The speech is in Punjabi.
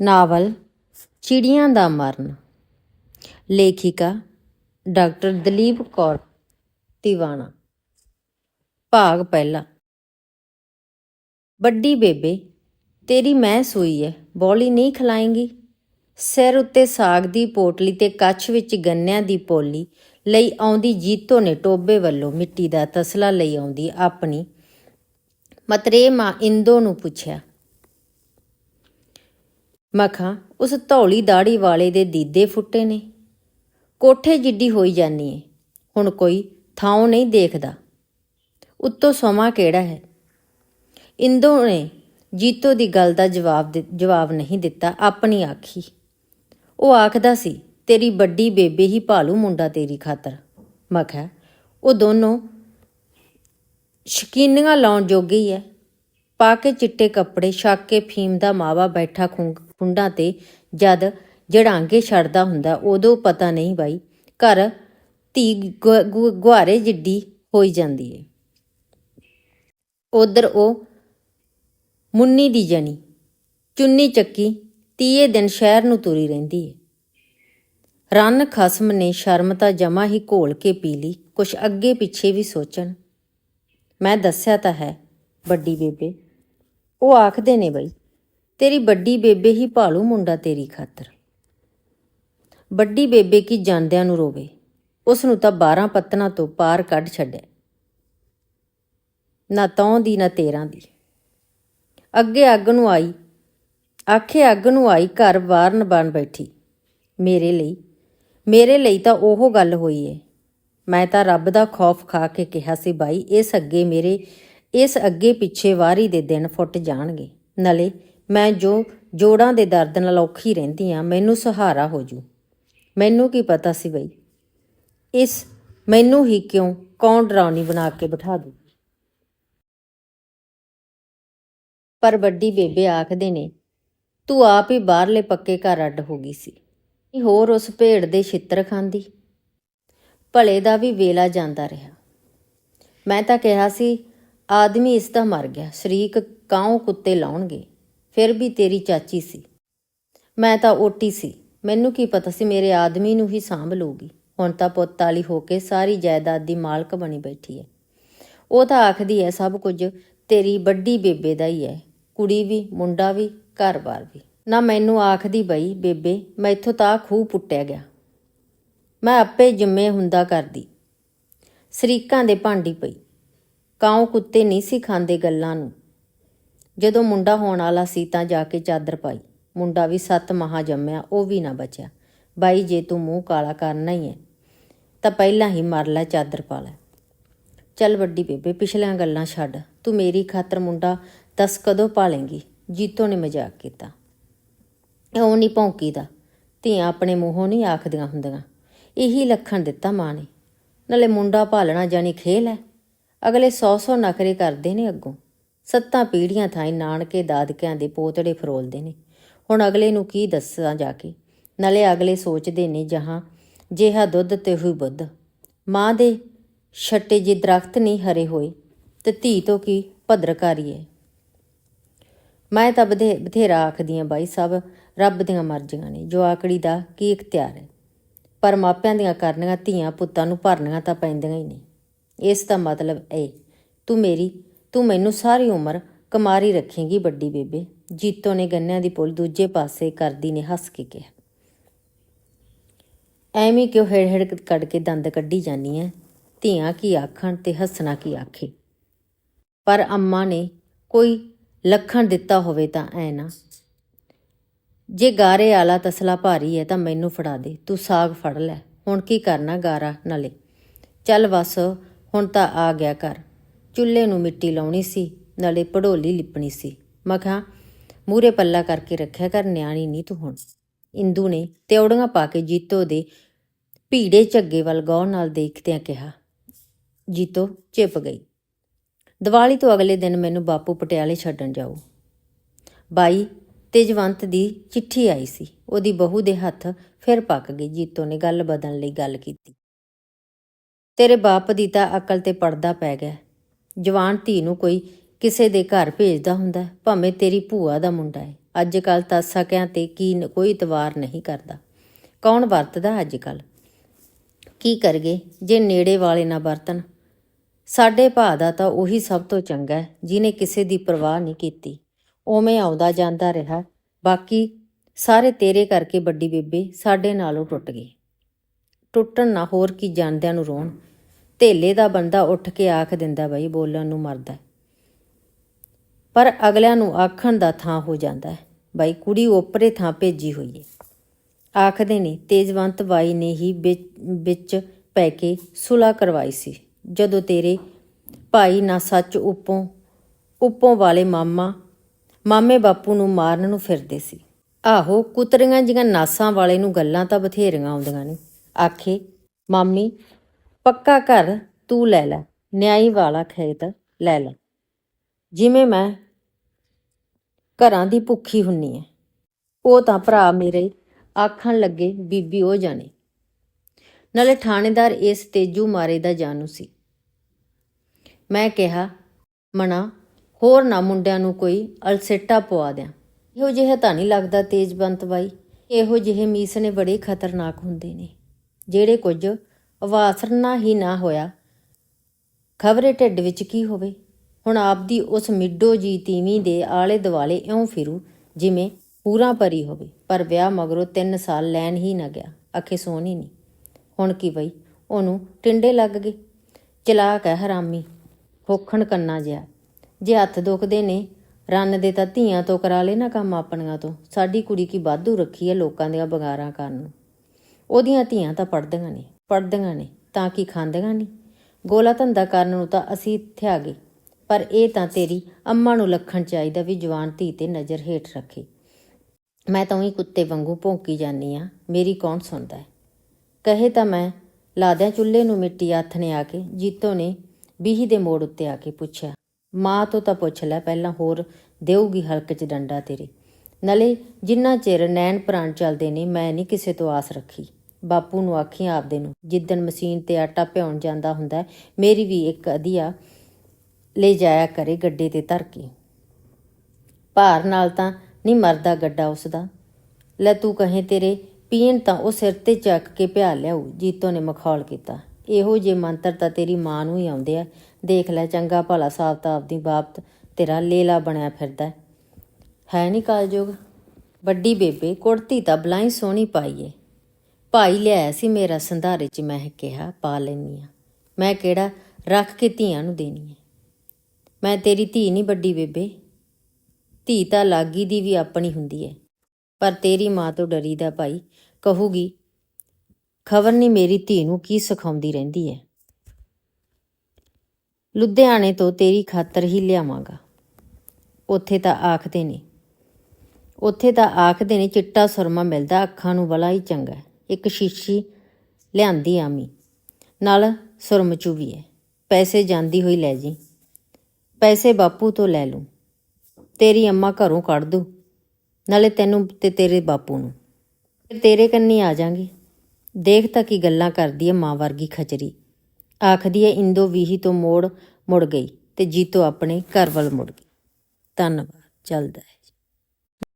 ਨਾਵਲ ਚਿੜੀਆਂ ਦਾ ਮਰਨ। ਲੇਖਿਕਾ ਡਾਕਟਰ ਦਲੀਪ ਕੌਰ ਤਿਵਾਣਾ। ਭਾਗ ਪਹਿਲਾ। ਵੱਡੀ ਬੇਬੇ, ਤੇਰੀ ਮੈਂ ਸੂਈ ਐ, ਬੋਲੀ ਨਹੀਂ ਖਲਾਏਂਗੀ। ਸਿਰ ਉੱਤੇ ਸਾਗ ਦੀ ਪੋਟਲੀ ਤੇ ਕੱਛ ਵਿੱਚ ਗੰਨਿਆਂ ਦੀ ਪੋਲੀ ਲਈ ਆਉਂਦੀ ਜੀਤੋ ਨੇ ਟੋਬੇ ਵੱਲੋਂ ਮਿੱਟੀ ਦਾ ਤਸਲਾ ਲਈ ਆਉਂਦੀ ਆਪਣੀ ਮਤਰੇ ਮਾਂ ਇੰਦੋ ਨੂੰ ਪੁੱਛਿਆ ਮਖਾਂ ਉਸ ਧੌਲੀ ਦਾੜੀ ਵਾਲੇ ਦੇ ਦੀਦੇ ਫੁੱਟੇ ਨੇ। ਕੋਠੇ ਜਿੱਡੀ ਹੋਈ ਜਾਨੀ ਏ। ਹੁਣ ਕੋਈ ਥਾਂ ਨਹੀਂ ਦੇਖਦਾ। ਉੱਤੋਂ ਸਮਾਂ ਕਿਹੜਾ ਹੈ? ਇੰਦੋ ਨੇ ਜੀਤੋ ਦੀ ਗੱਲ ਦਾ ਜਵਾਬ ਜਵਾਬ ਨਹੀਂ ਦਿੱਤਾ, ਆਪਣੀ ਆਖੀ। ਉਹ ਆਖਦਾ ਸੀ, ਤੇਰੀ ਵੱਡੀ ਬੇਬੇ ਹੀ ਭਾਲੂ ਮੁੰਡਾ ਤੇਰੀ ਖਾਤਰ। ਮੈਂ ਕਿਹਾ, ਉਹ ਦੋਨੋਂ ਸ਼ਕੀਨੀਆਂ ਲਾਉਣ ਜੋਗੇ ਹੀ ਐ। ਪਾ ਕੇ ਚਿੱਟੇ ਕੱਪੜੇ, ਛੱਕ ਕੇ ਫੀਮ ਦਾ ਮਾਵਾ ਬੈਠਾ ਖੁੰਗ ਪੁੰਡਾਂ ਤੇ ਜਦ ਜੜਾਂਗੇ ਛੱਡਦਾ ਹੁੰਦਾ, ਉਦੋਂ ਪਤਾ ਨਹੀਂ ਬਾਈ, ਘਰ ਧੀ ਗੁ- ਗੁ- ਗੁਹਾਰੇ ਜਿੱਡੀ ਹੋਈ ਜਾਂਦੀ ਏ। ਉਧਰ ਉਹ ਮੁੰਨੀ ਦੀ ਜਣੀ, ਚੁੰਨੀ ਚੱਕੀ, ਤੀਏ ਦਿਨ ਸ਼ਹਿਰ ਨੂੰ ਤੁਰੀ ਰਹਿੰਦੀ ਏ। ਰੰਨ ਖਸਮ ਨੇ ਸ਼ਰਮ ਤਾਂ ਜਮਾ ਹੀ ਘੋਲ ਕੇ ਪੀ ਲਈ, ਕੁਛ ਅੱਗੇ ਪਿੱਛੇ ਵੀ ਸੋਚਣ। ਮੈਂ ਦੱਸਿਆ ਤਾਂ ਹੈ, ਵੱਡੀ ਬੇਬੇ, ਉਹ ਆਖਦੇ ਨੇ ਬਈ ਤੇਰੀ ਵੱਡੀ ਬੇਬੇ ਹੀ ਭਾਲੂ ਮੁੰਡਾ ਤੇਰੀ ਖਾਤਰ। ਵੱਡੀ ਬੇਬੇ ਕੀ ਜਾਂਦਿਆਂ ਨੂੰ ਰੋਵੇ। ਉਸ ਨੂੰ ਤਾਂ 12 ਪੱਤਨਾਂ ਤੋਂ ਪਾਰ ਕੱਢ ਛੱਡਿਆ। ਨਾ ਤੌਂ ਦੀ, ਨਾ ਤੇਰਾਂ ਦੀ। ਅੱਗੇ ਅੱਗ ਨੂੰ ਆਈ। ਆਖੇ ਅੱਗ ਨੂੰ ਆਈ, ਘਰ ਵਾਰਨ ਬਣ ਬੈਠੀ। ਮੇਰੇ ਲਈ ਮੇਰੇ ਲਈ ਤਾਂ ਉਹ ਗੱਲ ਹੋਈ ਏ। ਮੈਂ ਤਾਂ ਰੱਬ ਦਾ ਖੌਫ ਖਾ ਕੇ ਕਿਹਾ ਸੀ, ਬਾਈ, ਇਸ ਅੱਗੇ ਮੇਰੇ, ਇਸ ਅੱਗੇ ਪਿੱਛੇ ਵਾਰੀ ਦੇ ਦਿਨ ਫੁੱਟ ਜਾਣਗੇ। ਨਲੇ ਮੈਂ ਜੋ ਜੋੜਾਂ ਦੇ ਦਰਦ ਨਾਲ ਔਖੀ ਰਹਿੰਦੀ ਆ ਮੈਨੂੰ ਸਹਾਰਾ ਹੋ ਜੂ। ਮੈਨੂੰ ਕੀ ਪਤਾ ਸੀ ਬਈ? ਇਸ ਮੈਨੂੰ ਹੀ ਕਿਉਂ ਕੌਣ ਡਰਾਉਣੀ ਬਣਾ ਕੇ ਬਿਠਾ ਦੂ? ਪਰ ਵੱਡੀ ਬੇਬੇ ਆਖਦੇ ਨੇ, ਤੂੰ ਆਪ ਹੀ ਬਾਹਰਲੇ ਪੱਕੇ ਘਰ ਅੱਡ ਹੋ ਗਈ ਸੀ। ਹੋਰ ਉਸ ਭੇੜ ਦੇ ਛਿੱਤਰ ਖਾਂਦੀ? ਭਲੇ ਦਾ ਵੀ ਵੇਲਾ ਜਾਂਦਾ ਰਿਹਾ। ਮੈਂ ਤਾਂ ਕਿਹਾ ਸੀ, ਆਦਮੀ ਇਸ ਦਾ ਮਰ ਗਿਆ, ਸ਼ਰੀਕ ਕਾਉ ਕੁੱਤੇ ਲਾਉਣਗੇ? ਫਿਰ ਵੀ ਤੇਰੀ ਚਾਚੀ ਸੀ। ਮੈਂ ਤਾਂ ਓਟੀ ਸੀ। ਮੈਨੂੰ ਕੀ ਪਤਾ ਸੀ ਮੇਰੇ ਆਦਮੀ ਨੂੰ ਹੀ ਸਾਂਭ ਲੂਗੀ ਹੁਣ ਤਾਂ ਪੁੱਤ ਵਾਲੀ ਹੋ ਕੇ ਸਾਰੀ ਜਾਇਦਾਦ ਦੀ ਮਾਲਕ ਬਣੀ ਬੈਠੀ ਹੈ ਉਹ ਤਾਂ ਆਖਦੀ ਹੈ ਸਭ ਕੁਝ ਤੇਰੀ ਵੱਡੀ ਬੇਬੇ ਦਾ ਹੀ ਹੈ ਕੁੜੀ ਵੀ, ਮੁੰਡਾ ਵੀ, ਘਰ-ਬਾਰ ਵੀ। ਨਾ ਮੈਨੂੰ ਆਖਦੀ ਬਈ, ਬੇਬੇ ਮੈਂ ਇੱਥੋਂ ਤਾਂ ਖੂਹ ਪੁੱਟਿਆ ਗਿਆ। ਮੈਂ ਆਪੇ ਜਿੰਮੇ ਹੁੰਦਾ ਕਰਦੀ। ਸਰੀਕਾਂ ਦੇ ਭਾਂਡੀ ਪਈ। ਕਾਉ ਕੁੱਤੇ ਨਹੀਂ ਸੀ ਖਾਂਦੇ ਗੱਲਾਂ ਨੂੰ। ਜਦੋਂ ਮੁੰਡਾ ਹੋਣ ਵਾਲਾ ਸੀ ਤਾਂ ਜਾ ਕੇ ਚਾਦਰ ਪਾਈ। ਮੁੰਡਾ ਵੀ ਸੱਤ ਮਹਾ ਜੰਮਿਆ, ਉਹ ਵੀ ਨਾ ਬਚਿਆ। ਬਾਈ, ਜੇ ਤੂੰ ਮੂੰਹ ਕਾਲਾ ਕਰਨਾ ਹੀ ਹੈ, ਤਾਂ ਪਹਿਲਾਂ ਹੀ ਮਰ ਲੈ, ਚਾਦਰ ਪਾ ਲੈ। ਚੱਲ ਵੱਡੀ ਬੇਬੇ, ਪਿਛਲੀਆਂ ਗੱਲਾਂ ਛੱਡ। ਤੂੰ ਮੇਰੀ ਖਾਤਰ ਮੁੰਡਾ ਦੱਸ ਕਦੋਂ ਪਾਲੇਂਗੀ ਜੀਤੋ ਨੇ ਮਜ਼ਾਕ ਕੀਤਾ। ਉਹ ਨਹੀਂ ਭੌਂਕੀਦਾ। ਧੀਆਂ ਆਪਣੇ ਮੂੰਹੋਂ ਨਹੀਂ ਆਖਦੀਆਂ ਹੁੰਦੀਆਂ। ਇਹੀ ਲੱਖਣ ਦਿੱਤਾ ਮਾਂ ਨੇ। ਨਾਲੇ ਮੁੰਡਾ ਭਾਲਣਾ ਜਾਨੀ ਖੇਲ ਹੈ। ਅਗਲੇ 100-100 ਨਖਰੇ ਕਰਦੇ ਨੇ ਅੱਗੋਂ। ਸੱਤਾਂ ਪੀੜ੍ਹੀਆਂ ਥਾਈ ਨਾਨਕੇ ਦਾਦਕਿਆਂ ਦੇ ਪੋਤੜੇ ਫਰੋਲਦੇ ਨੇ। ਹੁਣ ਅਗਲੇ ਨੂੰ ਕੀ ਦੱਸਾਂ ਜਾ ਕੇ? ਨਾਲੇ ਅਗਲੇ ਸੋਚਦੇ ਨੇ, ਜਹਾਂ ਜਿਹਾ ਦੁੱਧ ਤੇ ਹੋਈ ਬੁੱਧ। ਮਾਂ ਦੇ ਛੱਟੇ ਜੇ ਦਰਖਤ ਨਹੀਂ ਹਰੇ ਹੋਏ, ਤੇ ਧੀ ਤੋਂ ਕੀ ਭਦਰਕਾਰੀ ਹੈ ਮੈਂ ਤਾਂ ਬਧੇ, ਬਥੇਰਾ ਆਖਦੀ ਆਂ, ਬਾਈ ਸਭ ਰੱਬ ਦੀਆਂ ਮਰਜ਼ੀਆਂ ਨੇ, ਜੋ ਆਕੜੀ ਦਾ ਕੀ ਇਖਤਿਆਰ ਹੈ? ਪਰ ਮਾਪਿਆਂ ਦੀਆਂ ਕਰਨੀਆਂ ਧੀਆਂ ਪੁੱਤਾਂ ਨੂੰ ਭਰਨੀਆਂ ਤਾਂ ਪੈਂਦੀਆਂ ਹੀ ਨੇ। ਇਸ ਦਾ ਮਤਲਬ ਇਹ, ਤੂੰ ਮੇਰੀ ਤੂੰ ਮੈਨੂੰ ਸਾਰੀ ਉਮਰ ਕੁਮਾਰੀ ਰੱਖੇਂਗੀ ਵੱਡੀ ਬੇਬੇ। ਜੀਤੋ ਨੇ ਗੰਨਿਆਂ ਦੀ ਪੁੱਲ ਦੂਜੇ ਪਾਸੇ ਕਰਦੀ ਨੇ ਹੱਸ ਕੇ ਕਿਹਾ। ਐਵੇਂ ਕਿਉਂ ਹੇੜ ਹੇੜ ਕੱਢ ਕੇ ਦੰਦ ਕੱਢੀ ਜਾਨੀ ਐ? ਧੀਆਂ ਕੀ ਆਖਣ ਤੇ ਹੱਸਣਾ ਕੀ ਆਖੇ? ਪਰ ਅੰਮਾ ਨੇ ਕੋਈ ਲੱਖਣ ਦਿੱਤਾ ਹੋਵੇ ਤਾਂ ਐ ਨਾ। ਜੇ ਗਾਰੇ ਆਲਾ ਤਸਲਾ ਭਾਰੀ ਹੈ ਤਾਂ ਮੈਨੂੰ ਫੜਾ ਦੇ, ਤੂੰ ਸਾਗ ਫੜ ਲੈ। ਹੁਣ ਕੀ ਕਰਨਾ ਗਾਰਾ ਨਾਲੇ? ਚੱਲ ਬਸ, ਹੁਣ ਤਾਂ ਆ ਗਿਆ ਕਰ ਚੁੱਲ੍ਹੇ ਨੂੰ ਮਿੱਟੀ ਲਾਉਣੀ ਸੀ, ਨਾਲੇ ਪੜੋਲੀ ਲਿਪਣੀ ਸੀ। ਮੈਂ ਕਿਹਾ ਮੂਰੇ ਪੱਲਾ ਕਰਕੇ ਰੱਖਿਆ ਕਰ, ਨਿਆਣੀ ਨਹੀਂ ਤੂੰ ਹੁਣ। ਇੰਦੂ ਨੇ ਤਿਉੜੀਆਂ ਪਾ ਕੇ ਜੀਤੋ ਦੇ ਭੀੜੇ ਝੱਗੇ ਵੱਲ ਗੌਰ ਨਾਲ ਦੇਖਦਿਆਂ ਕਿਹਾ, ਜੀਤੋ, ਚਿਪ ਗਈ। ਦੀਵਾਲੀ ਤੋਂ ਅਗਲੇ ਦਿਨ ਮੈਨੂੰ ਬਾਪੂ ਪਟਿਆਲੇ ਛੱਡਣ ਜਾਓ। ਬਾਈ ਤੇਜਵੰਤ ਦੀ ਚਿੱਠੀ ਆਈ ਸੀ। ਉਹਦੀ ਬਹੂ ਦੇ ਹੱਥ ਫਿਰ ਪੱਕ ਗਈ। ਜੀਤੋ ਨੇ ਗੱਲ ਬਦਲਣ ਲਈ ਗੱਲ ਕੀਤੀ। ਤੇਰੇ ਬਾਪ ਦੀ ਤਾਂ ਅਕਲ ਤੇ ਪਰਦਾ ਪੈ ਗਿਆ। ਜਵਾਨ ਧੀ ਨੂੰ ਕੋਈ ਕਿਸੇ ਦੇ ਘਰ ਭੇਜਦਾ ਹੁੰਦਾ ਭਾਵੇਂ ਤੇਰੀ ਭੂਆ ਦਾ ਮੁੰਡਾ ਹੈ। ਅੱਜ ਕੱਲ ਤਾਂ ਸਕਿਆਂ ਤੇ ਕੀ ਕੋਈ ਇਤਵਾਰ ਨਹੀਂ ਕਰਦਾ। ਕੌਣ ਵਰਤਦਾ ਅੱਜ ਕੱਲ ਕੀ ਕਰਗੇ ਜੇ ਨੇੜੇ ਵਾਲੇ ਨਾ ਵਰਤਣ। ਸਾਡੇ ਭਾ ਦਾ ਤਾਂ ਉਹੀ ਸਭ ਤੋਂ ਚੰਗਾ ਹੈ ਜਿਨੇ ਕਿਸੇ ਦੀ ਪਰਵਾਹ ਨਹੀਂ ਕੀਤੀ। ਉਵੇਂ ਆਉਂਦਾ ਜਾਂਦਾ ਰਿਹਾ। ਬਾਕੀ ਸਾਰੇ ਤੇਰੇ ਕਰਕੇ ਵੱਡੀ ਬੇਬੇ ਸਾਡੇ ਨਾਲੋਂ ਟੁੱਟ ਗਈ ਟੁੱਟਣ ਨਾ ਹੋਰ ਕੀ ਜਾਣਦਿਆਂ ਨੂੰ ਰੋਣ। ਧੇਲੇ ਦਾ ਬੰਦਾ ਉੱਠ ਕੇ ਆਖ ਦਿੰਦਾ ਬਈ ਬੋਲਣ ਨੂੰ ਮਰਦਾ ਪਰ ਅਗਲਿਆਂ ਨੂੰ ਆਖਣ ਦਾ ਥਾਂ ਹੋ ਜਾਂਦਾ ਹੈ। ਬਈ ਕੁੜੀ ਓਪਰੇ ਥਾਂ ਭੇਜੀ ਹੋਈ ਏ ਆਖਦੇ ਨੇ, ਤੇਜਵੰਤ ਬਾਈ ਨੇ ਹੀ ਵਿੱਚ- ਵਿੱਚ ਪੈ ਕੇ ਸੁਲਾ ਕਰਵਾਈ ਸੀ। ਜਦੋਂ ਤੇਰੇ ਭਾਈ ਨਾ ਸੱਚ ਉਪੋਂ ਉਪੋਂ ਵਾਲੇ ਮਾਮਾ, ਮਾਮੇ ਬਾਪੂ ਨੂੰ ਮਾਰਨ ਨੂੰ ਫਿਰਦੇ ਸੀ। ਆਹੋ, ਕੁਤਰੀਆਂ ਜੀਆਂ ਨਾਸਾਂ ਵਾਲੇ ਨੂੰ ਗੱਲਾਂ ਤਾਂ ਬਥੇਰੀਆਂ ਆਉਂਦੀਆਂ ਨੇ। ਆਖੇ, ਮਾਮੀ ਪੱਕਾ ਘਰ ਤੂੰ ਲੈ ਲੈ, ਨਿਆਈ ਵਾਲਾ ਖੇਤ ਲੈ ਲੈ। ਜਿਵੇਂ ਮੈਂ ਘਰਾਂ ਦੀ ਭੁੱਖੀ ਹੁੰਨੀ ਐ ਉਹ ਤਾਂ ਭਰਾ ਮੇਰੇ ਆਖਣ ਲੱਗੇ, ਬੀਬੀ ਉਹ ਜਾਣੇ। ਨਾਲੇ ਥਾਣੇਦਾਰ ਇਸ ਤੇਜੂ ਮਾਰੇ ਦਾ ਜਾਣੂ ਸੀ। ਮੈਂ ਕਿਹਾ ਮਣਾ ਹੋਰ ਨਾ ਮੁੰਡਿਆਂ ਨੂੰ ਕੋਈ ਅਲਸੇਟਾ ਪਵਾ ਦਿਆਂ। ਇਹੋ ਜਿਹਾ ਤਾਂ ਨਹੀਂ ਲੱਗਦਾ ਤੇਜਬੰਤ ਬਾਈ। ਇਹੋ ਜਿਹੇ ਮੀਸ ਨੇ ਬੜੇ ਖਤਰਨਾਕ ਹੁੰਦੇ ਨੇ, ਜਿਹੜੇ ਕੁਝ ਅਵਾਸਰਨਾ ਹੀ ਨਾ ਹੋਇਆ। ਖਬਰੇ ਢਿੱਡ ਵਿੱਚ ਕੀ ਹੋਵੇ? ਹੁਣ ਆਪਦੀ ਉਸ ਮਿੱਡੋ ਜੀ ਤੀਵੀਂ ਦੇ ਆਲੇ ਦੁਆਲੇ ਇਉਂ ਫਿਰੂ ਜਿਵੇਂ ਪੂਰਾ ਪਰੀ ਹੋਵੇ, ਪਰ ਵਿਆਹ ਮਗਰੋਂ 3 ਸਾਲ ਲੈਣ ਹੀ ਨਾ ਗਿਆ ਅਖੇ ਸੋਣ ਹੀ ਨਹੀਂ ਹੁਣ ਕੀ ਬਈ, ਉਹਨੂੰ ਟਿੰਡੇ ਲੱਗ ਗਏ। ਚਲਾਕ ਹੈ ਹਰਾਮੀ, ਹੋਖਣ ਕੰਨਾ ਜਿਹਾ। ਜੇ ਹੱਥ ਦੁਖਦੇ ਨੇ, ਰੰਨ ਦੇ ਤਾਂ ਧੀਆਂ ਤੋਂ ਕਰਾ ਲੈ ਨਾ ਕੰਮ ਆਪਣੀਆਂ ਤੋਂ। ਸਾਡੀ ਕੁੜੀ ਕੀ ਵਾਧੂ ਰੱਖੀ ਹੈ ਲੋਕਾਂ ਦੀਆਂ ਬਗਾਰਾਂ ਕਰਨ ਨੂੰ। ਉਹਦੀਆਂ ਧੀਆਂ ਤਾਂ ਪੜਦੀਆਂ ਨੇ। ਪੜਦੀਆਂ ਨੇ, ਤਾਂ ਕੀ ਖਾਂਦੀਆਂ ਨਹੀਂ ਗੋਲਾ ਧੰਦਾ ਕਰਨ ਨੂੰ ਤਾਂ ਅਸੀਂ ਇੱਥੇ ਆ ਗਏ। ਪਰ ਇਹ ਤਾਂ ਤੇਰੀ ਅੰਮਾ ਨੂੰ ਲੱਖਣ ਚਾਹੀਦਾ ਵੀ ਜਵਾਨ ਧੀ ਤੇ ਨਜ਼ਰ ਹੇਠ ਰੱਖੇ। ਮੈਂ ਤਾਂ ਉਹੀ ਕੁੱਤੇ ਵਾਂਗੂ ਭੌਂਕੀ ਜਾਨੀ ਆ, ਮੇਰੀ ਕੌਣ ਸੁਣਦਾ ਹੈ? ਕਹੇ ਤਾਂ ਮੈਂ, ਲਾਦਿਆਂ ਚੁੱਲ੍ਹੇ ਨੂੰ ਮਿੱਟੀ ਹੱਥ ਨੇ ਆ ਕੇ, ਜੀਤੋ ਨੇ ਬੀਹੀ ਦੇ ਮੋੜ ਉੱਤੇ ਆ ਕੇ ਪੁੱਛਿਆ। ਮਾਂ ਤੋਂ ਤਾਂ ਪੁੱਛ ਲੈ, ਪਹਿਲਾਂ ਹੋਰ ਦੇਊਗੀ ਹਲਕ 'ਚ ਡੰਡਾ ਤੇਰੇ। ਨਲੇ ਜਿੰਨਾ ਚਿਰ ਨੈਣ ਪ੍ਰਾਣ ਚੱਲਦੇ ਨੇ, ਮੈਂ ਨਹੀਂ ਕਿਸੇ ਤੋਂ ਆਸ ਰੱਖੀ। ਬਾਪੂ ਨੂੰ ਆਖੀ ਆਪਦੇ ਨੂੰ, ਜਿੱਦਣ ਮਸ਼ੀਨ ਤੇ ਆਟਾ ਭਿਉਣ ਜਾਂਦਾ ਹੁੰਦਾ, ਮੇਰੀ ਵੀ ਇੱਕ ਅਧੀਆ ਲੈ ਜਾਇਆ ਕਰੇ ਗੱਡੇ ਤੇ ਧਰ ਕੇ। ਭਾਰ ਨਾਲ ਤਾਂ ਨਹੀਂ ਮਰਦਾ ਗੱਡਾ ਉਸ ਦਾ ਲੈ ਤੂੰ ਕਹੇ ਤੇਰੇ, ਪੀਣ ਤਾਂ ਉਹ ਸਿਰ ਤੇ ਚੱਕ ਕੇ ਭਿਆ ਲਿਆਊ, ਜੀਤੋ ਨੇ ਮਖੌਲ ਕੀਤਾ। ਇਹੋ ਜੇ ਮੰਤਰ ਤਾਂ ਤੇਰੀ ਮਾਂ ਨੂੰ ਹੀ ਆਉਂਦੇ ਆ। ਦੇਖ ਲੈ ਚੰਗਾ ਭਲਾ ਸਾਬ ਤਾਂ ਆਪਦੀ ਬਾਪ ਤੇਰਾ ਲੇਲਾ ਬਣਿਆ ਫਿਰਦਾ। ਹੈ। ਨਹੀਂ ਕਾਲਯੋਗ ਵੱਡੀ ਬੇਬੇ, ਕੁੜਤੀ ਤਾਂ ਬਲਾਈ ਸੋਹਣੀ ਪਾਈਏ ਭਾਈ ਲਿਆਇਆ ਸੀ ਮੇਰਾ ਸੰਧਾਰੇ ਚ, ਮੈਂ ਕਿਹਾ, ਪਾ ਲੈਨੀ ਆ ਮੈਂ ਕਿਹੜਾ? ਰੱਖ ਕੇ ਧੀਆਂ ਨੂੰ ਦੇਣੀ ਹੈ। ਮੈਂ ਤੇਰੀ ਧੀ ਨਹੀਂ ਵੱਡੀ ਬੇਬੇ। ਧੀ ਤਾਂ ਲਾਗੀ ਦੀ ਵੀ ਆਪਣੀ ਹੁੰਦੀ ਹੈ। ਪਰ ਤੇਰੀ ਮਾਂ ਤੋਂ ਡਰੀਦਾ ਭਾਈ ਕਹੂਗੀ, ਖਬਰ ਨਹੀਂ ਮੇਰੀ ਧੀ ਨੂੰ ਕੀ ਸਿਖਾਉਂਦੀ ਰਹਿੰਦੀ ਹੈ। ਲੁਧਿਆਣੇ ਤੋਂ ਤੇਰੀ ਖਾਤਰ ਹੀ ਲਿਆਵਾਂਗਾ। ਉੱਥੇ ਤਾਂ ਆਖਦੇ ਨੇ, ਉੱਥੇ ਤਾਂ ਆਖਦੇ ਨੇ ਚਿੱਟਾ ਸੁਰਮਾ ਮਿਲਦਾ, ਅੱਖਾਂ ਨੂੰ ਬਲਾ ਹੀ ਚੰਗਾ ਇੱਕ ਸ਼ੀਸ਼ੀ ਲਿਆਂਦੀ ਆਮੀ ਨਾਲ ਸੁਰਮਚੂ ਵੀ ਹੈ ਪੈਸੇ ਜਾਂਦੀ ਹੋਈ ਲੈ ਜੀ। ਪੈਸੇ ਬਾਪੂ ਤੋਂ ਲੈ ਲੂੰ। ਤੇਰੀ ਅੰਮਾ ਘਰੋਂ ਕੱਢ ਦੂ। ਨਾਲੇ ਤੈਨੂੰ ਤੇ ਤੇਰੇ ਬਾਪੂ ਨੂੰ। ਫਿਰ ਤੇਰੇ ਕੰਨੀ ਆ ਜਾਾਂਗੇ। ਦੇਖ ਤਾਂ ਕੀ ਗੱਲਾਂ ਕਰਦੀ ਹੈ ਮਾਂ ਵਰਗੀ ਖਚਰੀ ਆਖਦੀ ਹੈ ਇੰਦੋ ਵੀਹੀ ਤੋਂ ਮੋੜ ਮੁੜ ਗਈ ਤੇ ਜੀਤੋ ਆਪਣੇ ਘਰ ਵੱਲ ਮੁੜ ਗਈ। ਧੰਨਵਾਦ। ਚੱਲਦਾ ਹੈ